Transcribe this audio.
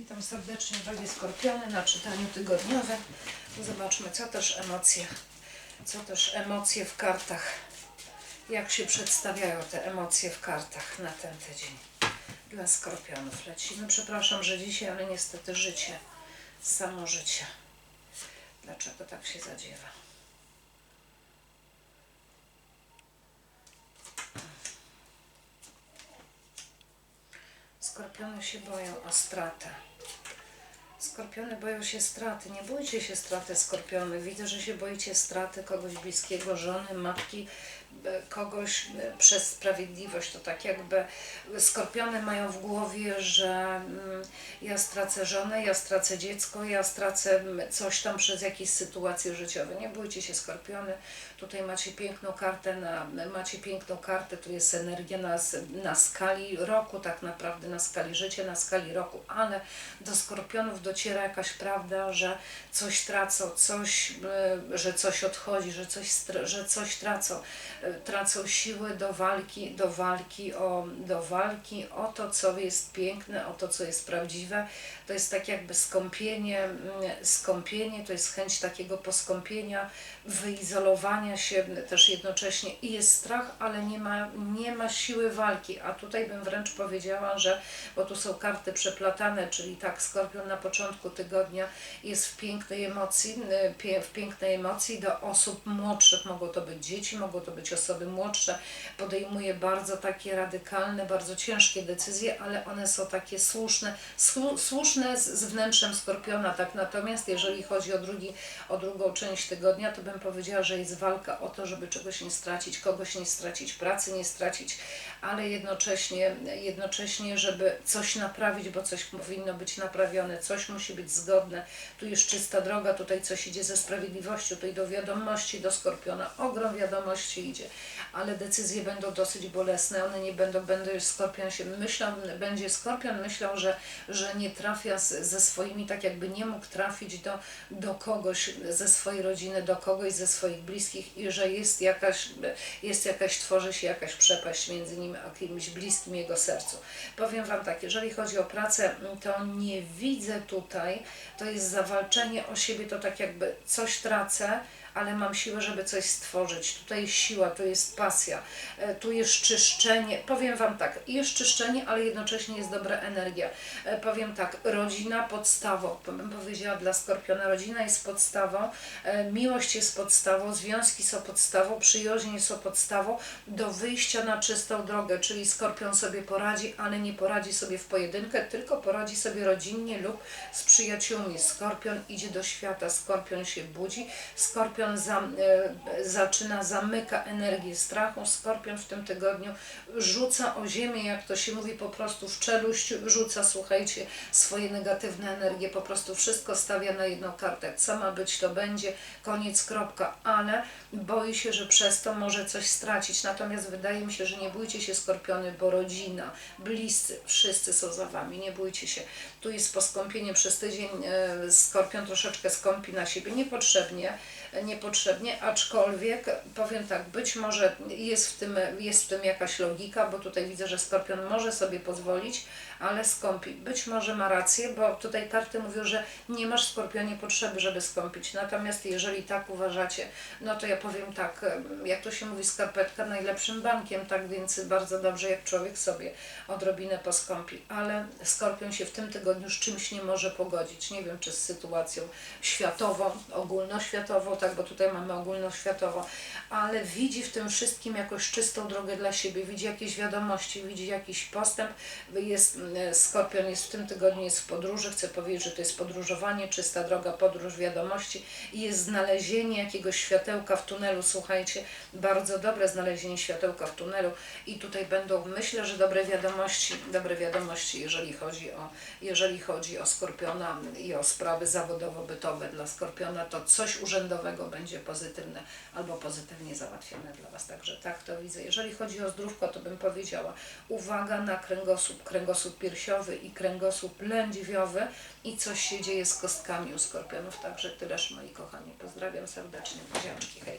Witam serdecznie, drogie skorpiony, na czytaniu tygodniowym. Zobaczmy, co też emocje, co też emocje w kartach, jak się przedstawiają te emocje w kartach na ten tydzień. Dla skorpionów lecimy. Przepraszam, że dzisiaj, ale niestety życie, samo życie. Dlaczego tak się zadziewa? Skorpiony się boją o stratę. Skorpiony boją się straty. Nie bójcie się straty skorpiony. Widzę, że się boicie straty kogoś bliskiego, żony, matki, e, kogoś e, przez sprawiedliwość. To tak jakby skorpiony mają w głowie, że mm, ja stracę żonę, ja stracę dziecko, ja stracę mm, coś tam przez jakieś sytuacje życiowe. Nie bójcie się skorpiony. Tutaj macie piękną kartę, na, macie piękną kartę, tu jest energia na, na skali roku, tak naprawdę na skali życia, na skali roku, ale do skorpionów dociera jakaś prawda, że coś tracą, coś, e, że coś odchodzi, że coś, że coś tracą, E, tracą siły do walki, do walki o, do walki o to, co jest piękne, o to, co jest prawdziwe. To jest tak jakby skąpienie, skąpienie, to jest chęć takiego poskąpienia, wyizolowania się też jednocześnie. I jest strach, ale nie ma, nie ma siły walki, a tutaj bym wręcz powiedziała, że, bo tu są karty przeplatane, czyli tak, Skorpion na początku tygodnia jest w pięknej emocji, pie- w pięknej emocji do osób młodszych, mogą to być dzieci, mogą to być osoby młodsze, podejmuje bardzo takie radykalne, bardzo ciężkie decyzje, ale one są takie słuszne, słu- słuszne z wnętrzem Skorpiona, tak, natomiast jeżeli chodzi o, drugi, o drugą część tygodnia, to bym powiedziała, że jest walka o to, żeby czegoś nie stracić, kogoś nie stracić, pracy nie stracić, ale jednocześnie, jednocześnie, żeby coś naprawić, bo coś powinno być naprawione, coś musi być zgodne. Tu jest czysta droga, tutaj coś idzie ze sprawiedliwością, tutaj do wiadomości, do Skorpiona, ogrom wiadomości idzie, ale decyzje będą dosyć bolesne, one nie będą, będą Skorpion się myślał, będzie Skorpion myślał, że, że nie trafia z, ze swoimi, tak jakby nie mógł trafić do, do kogoś ze swojej rodziny, do kogoś ze swoich bliskich i że jest jakaś, jest jakaś, tworzy się jakaś przepaść między nim a kimś bliskim jego sercu. Powiem Wam tak, jeżeli chodzi o pracę, to nie widzę tutaj, to jest zawalczenie o siebie, to tak jakby coś tracę, ale mam siłę, żeby coś stworzyć. Tutaj siła, tu jest pasja, e, tu jest czyszczenie. Powiem Wam tak, jest czyszczenie, ale jednocześnie jest dobra energia. E, Powiem tak, rodzina podstawą, bym powiedziała dla Skorpiona, rodzina jest podstawą, e, miłość jest podstawą, związki są podstawą, przyjaźnie są podstawą do wyjścia na czystą drogę, czyli Skorpion sobie poradzi, ale nie poradzi sobie w pojedynkę, tylko poradzi sobie rodzinnie lub z przyjaciółmi. Skorpion idzie do świata, Skorpion się budzi, Skorpion za, e, zaczyna, zamyka energię strachu, Skorpion w tym tygodniu rzuca o ziemię, jak to się mówi, po prostu w czeluść, rzuca, słuchajcie, swoje negatywne energie, po prostu wszystko stawia na jedną kartę. Co ma być, to będzie, koniec, kropka, ale boi się, że przez to może coś stracić. Natomiast wydaje mi się, że nie bójcie się Skorpiony, bo rodzina, bliscy, wszyscy są za Wami, nie bójcie się. Tu jest poskąpienie przez tydzień, e, Skorpion troszeczkę skąpi na siebie niepotrzebnie, niepotrzebnie, aczkolwiek powiem tak, być może jest w tym, jest w tym jakaś logika, bo tutaj widzę, że Skorpion może sobie pozwolić, ale skąpi. Być może ma rację, bo tutaj karty mówią, że nie masz Skorpionie potrzeby, żeby skąpić. Natomiast jeżeli tak uważacie, no to ja powiem tak, jak to się mówi, skarpetka najlepszym bankiem, tak więc bardzo dobrze, jak człowiek sobie odrobinę poskąpi. Ale Skorpion się w tym tygodniu z czymś nie może pogodzić. Nie wiem, czy z sytuacją światową, ogólnoświatową, tak, bo tutaj mamy ogólnoświatową, ale widzi w tym wszystkim jakąś czystą drogę dla siebie, widzi jakieś wiadomości, widzi jakiś postęp. Jest, e, Skorpion jest w tym tygodniu, jest w podróży, chcę powiedzieć, że to jest podróżowanie, czysta droga, podróż wiadomości i jest znalezienie jakiegoś światełka w tunelu, słuchajcie, bardzo dobre znalezienie światełka w tunelu i tutaj będą, myślę, że dobre wiadomości, dobre wiadomości, jeżeli chodzi o, jeżeli chodzi o Skorpiona i o sprawy zawodowo-bytowe dla Skorpiona, to coś urzędowego będzie pozytywne albo pozytywnie załatwione dla Was. Także tak to widzę. Jeżeli chodzi o zdrówko, to bym powiedziała, uwaga na kręgosłup, kręgosłup piersiowy i kręgosłup lędźwiowy i coś się dzieje z kostkami u Skorpionów. Także tyleż moi kochani. Pozdrawiam serdecznie. Buziaczki. Hej.